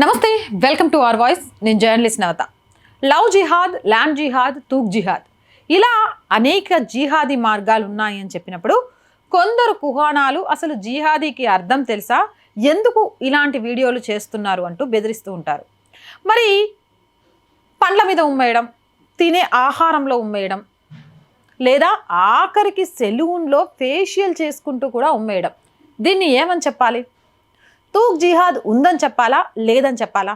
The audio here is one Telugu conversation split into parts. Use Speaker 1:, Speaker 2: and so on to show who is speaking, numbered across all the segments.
Speaker 1: నమస్తే వెల్కమ్ టు అవర్ వాయిస్. నేను journalist Navata. Love jihad land jihad తూక్ జిహాద్. ఇలా అనేక జిహాదీ మార్గాలు ఉన్నాయి అని చెప్పినప్పుడు కొందరు కుహానాలు అసలు జిహాదీకి అర్థం తెలుసా? ఎందుకు ఇలాంటి వీడియోలు చేస్తున్నారు అంటూ బెదిరిస్తూ ఉంటారు. మరి పండ్ల మీద ఉమ్మేయడం తినే ఆహారంలో ఉమ్మేయడం లేదా ఆఖరికి సెలూన్లో ఫేషియల్ చేసుకుంటూ కూడా ఉమ్మేయడం దీన్ని ఏమని చెప్పాలి? తూక్ జిహాద్ ఉందని చెప్పాలా? లేదని చెప్పాలా?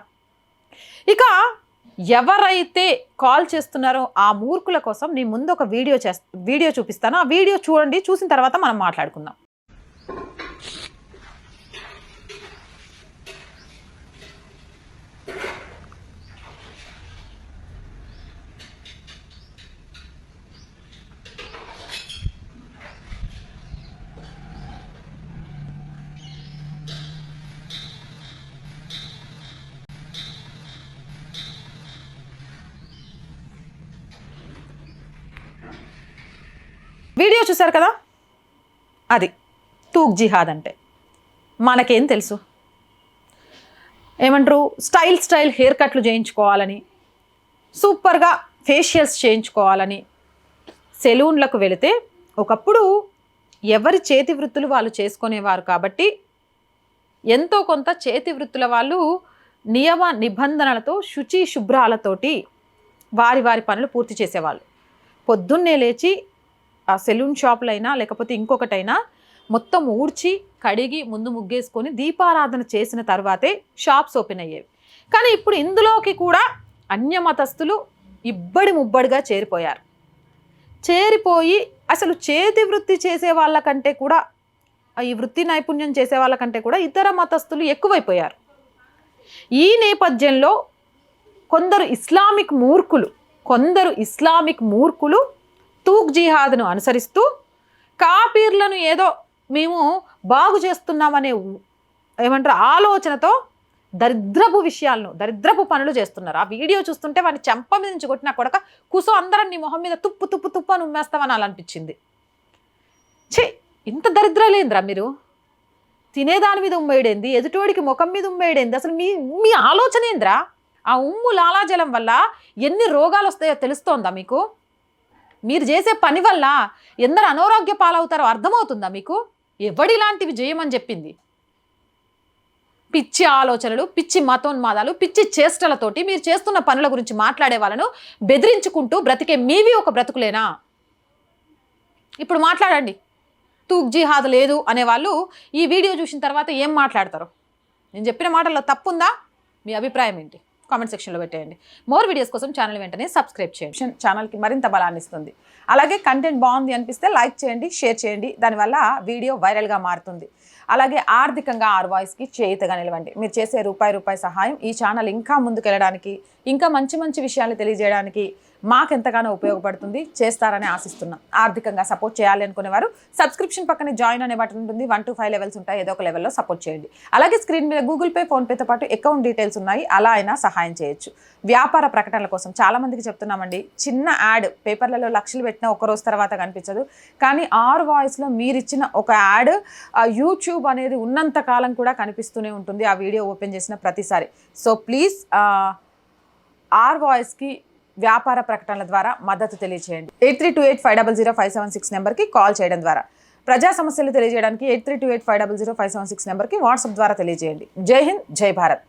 Speaker 1: ఇక ఎవరైతే కాల్ చేస్తున్నారో ఆ మూర్ఖుల కోసం నేను ముందు ఒక వీడియో చేస్తా వీడియో చూపిస్తాను. ఆ వీడియో చూడండి చూసిన తర్వాత మనం మాట్లాడుకుందాం. వీడియో చూశారు కదా? అది తూక్ జిహాద్ అంటే. మనకేం తెలుసు? ఏమంటారు? స్టైల్ స్టైల్ హెయిర్ కట్లు చేయించుకోవాలని సూపర్గా ఫేషియల్స్ చేయించుకోవాలని సెలూన్లకు వెళితే ఒకప్పుడు ఎవరి చేతి వృత్తులు వాళ్ళు చేసుకునేవారు కాబట్టి ఎంతో కొంత చేతి వృత్తుల వాళ్ళు నియమ నిబంధనలతో శుచి శుభ్రాలతోటి వారి వారి పనులు పూర్తి చేసేవాళ్ళు. పొద్దున్నే లేచి ఆ సెలూన్ షాపులైనా లేకపోతే ఇంకొకటైనా మొత్తం ఊడ్చి కడిగి ముందు ముగ్గేసుకొని దీపారాధన చేసిన తర్వాతే షాప్స్ ఓపెన్ అయ్యేవి. కానీ ఇప్పుడు ఇందులోకి కూడా అన్య మతస్థులు ఇబ్బడి ముబ్బడిగా చేరిపోయారు. చేరిపోయి అసలు చేతి వృత్తి చేసే వాళ్ళకంటే కూడా ఈ వృత్తి నైపుణ్యం చేసే వాళ్ళకంటే కూడా ఇతర మతస్థులు ఎక్కువైపోయారు. ఈ నేపథ్యంలో కొందరు ఇస్లామిక్ మూర్ఖులు కొందరు ఇస్లామిక్ మూర్ఖులు తూక్ జిహాద్ను అనుసరిస్తూ కాపీర్లను ఏదో మేము బాగు చేస్తున్నామనే ఉ- ఏమంటారు ఆలోచనతో దరిద్రపు విషయాలను దరిద్రపు పనులు చేస్తున్నారు. ఆ వీడియో చూస్తుంటే వాడిని చెంప మీద నుంచి కొట్టిన కొడక కుసం అందరం నీ మొహం మీద తుప్పు తుప్పు తుప్పు అని ఉమ్మేస్తామని అలా అనిపించింది ఛీ ఇంత దరిద్రలేంద్రా మీరు? తినేదాని మీద ఉమ్మేయడేంది ఎదుటోడికి ముఖం మీద ఉమ్మేయడేంది అసలు మీ మీ ఆలోచన ఏంద్రా ఆ ఉమ్ము లాలాజలం వల్ల ఎన్ని రోగాలు వస్తాయో తెలుస్తోందా మీకు? మీరు చేసే పని వల్ల ఎందరు అనారోగ్య పాలవుతారో అర్థమవుతుందా మీకు? ఎవడి లాంటివి చేయమని చెప్పింది? పిచ్చి ఆలోచనలు పిచ్చి మతోన్మాదాలు పిచ్చి చేష్టలతోటి మీరు చేస్తున్న పనుల గురించి మాట్లాడే వాళ్ళను బెదిరించుకుంటూ బ్రతికే మీవి ఒక బ్రతుకులేనా? ఇప్పుడు మాట్లాడండి. తూక్ జిహాద్ లేదు అనేవాళ్ళు ఈ వీడియో చూసిన తర్వాత ఏం మాట్లాడతారు? నేను చెప్పిన మాటల్లో తప్పుందా? మీ అభిప్రాయం ఏంటి? కామెంట్ సెక్షన్లో పెట్టేయండి. మోర్ వీడియోస్ కోసం ఛానల్ వెంటనే సబ్స్క్రైబ్ చేయండి. ఛానల్కి మరింత బలాన్ని ఇస్తుంది. అలాగే కంటెంట్ బాగుంది అనిపిస్తే లైక్ చేయండి షేర్ చేయండి. దానివల్ల వీడియో వైరల్గా మారుతుంది. అలాగే ఆర్థికంగా ఆర్ వాయిస్కి చేయితగా నిలవండి. మీరు చేసే రూపాయి రూపాయి సహాయం ఈ ఛానల్ ఇంకా ముందుకెళ్ళడానికి ఇంకా మంచి మంచి విషయాలు తెలియజేయడానికి మాకెంతగానో ఉపయోగపడుతుంది. చేస్తారని ఆశిస్తున్నాం. ఆర్థికంగా సపోర్ట్ చేయాలి అనుకునేవారు సబ్స్క్రిప్షన్ పక్కనే జాయిన్ అనే బటన్ ఉంటుంది. వన్ టు ఫైవ్ లెవెల్స్ ఉంటాయి. ఏదో ఒక లెవెల్లో సపోర్ట్ చేయండి. అలాగే స్క్రీన్ మీద గూగుల్ పే ఫోన్పేతో పాటు అకౌంట్ డీటెయిల్స్ ఉన్నాయి. అలా అయినా సహాయం చేయొచ్చు. వ్యాపార ప్రకటనల కోసం చాలామందికి చెప్తున్నామండి. చిన్న యాడ్ పేపర్లలో లక్షలు పెట్టిన ఒక రోజు తర్వాత కనిపించదు. కానీ ఆర్ వాయిస్లో మీరు ఇచ్చిన ఒక యాడ్ యూట్యూబ్ అనేది ఉన్నంత కాలం కూడా కనిపిస్తూనే ఉంటుంది. ఆ వీడియో ఓపెన్ చేసిన ప్రతిసారి. సో ప్లీజ్ ఆర్ వాయిస్కి వ్యాపార ప్రకటనల ద్వారా మద్దతు తెలియజేయండి eight three two eight five double zero five seven six నెంబర్కి కాల్ చేయడం ద్వారా. ప్రజా సమస్యలు తెలియజేయడానికి eight three two eight five double zero five seven six నెంబర్కి వాట్సాప్ ద్వారా తెలియజేయండి. జై హింద్ జై భారత్.